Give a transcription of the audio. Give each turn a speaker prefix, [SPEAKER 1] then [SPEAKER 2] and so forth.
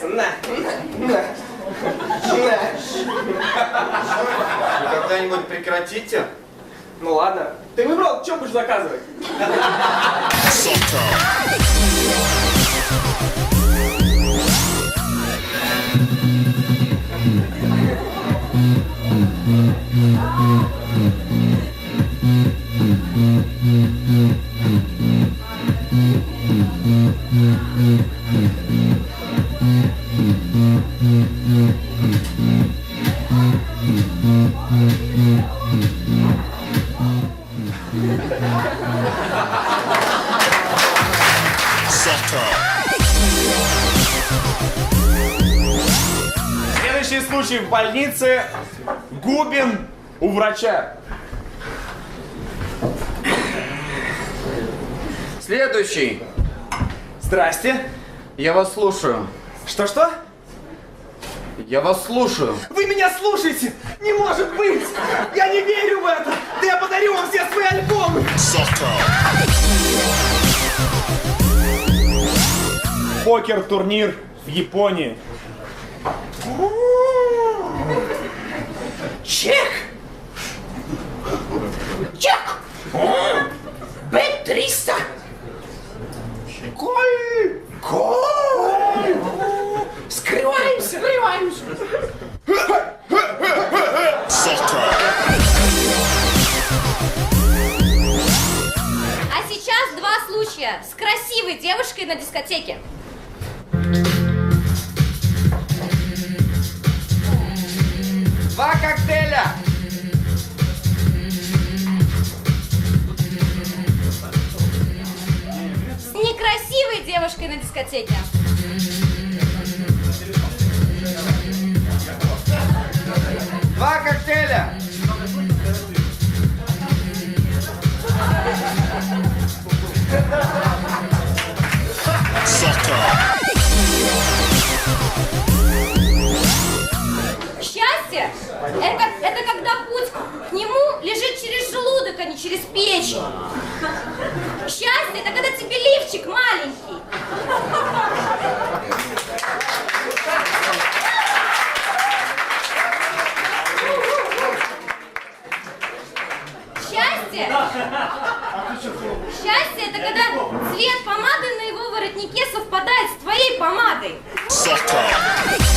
[SPEAKER 1] нравится. На, на, на. Вы когда-нибудь прекратите?
[SPEAKER 2] Ну ладно. Ты выбрал, что будешь заказывать? Mm-hmm.
[SPEAKER 3] Следующий случай в больнице. Губин у врача.
[SPEAKER 4] Следующий.
[SPEAKER 2] Здрасте.
[SPEAKER 4] Я вас слушаю.
[SPEAKER 2] Что-что?
[SPEAKER 4] Я вас слушаю.
[SPEAKER 2] Вы меня слушаете? Не может быть! Я не верю в это! Да я подарю вам все свои альбомы!
[SPEAKER 3] Покер-турнир в Японии.
[SPEAKER 5] Чек! Чек! Б-300! Коль! Коль!
[SPEAKER 6] А сейчас два случая с красивой девушкой на дискотеке.
[SPEAKER 4] Два коктейля.
[SPEAKER 6] С некрасивой девушкой на дискотеке.
[SPEAKER 4] Коктейля.
[SPEAKER 6] Счастье это, это когда путь к нему лежит через желудок, а не через печень. Счастье это когда тебе лифчик маленький. Счастье! Счастье это когда цвет помады на его воротнике совпадает с твоей помадой.
[SPEAKER 7] Sucker.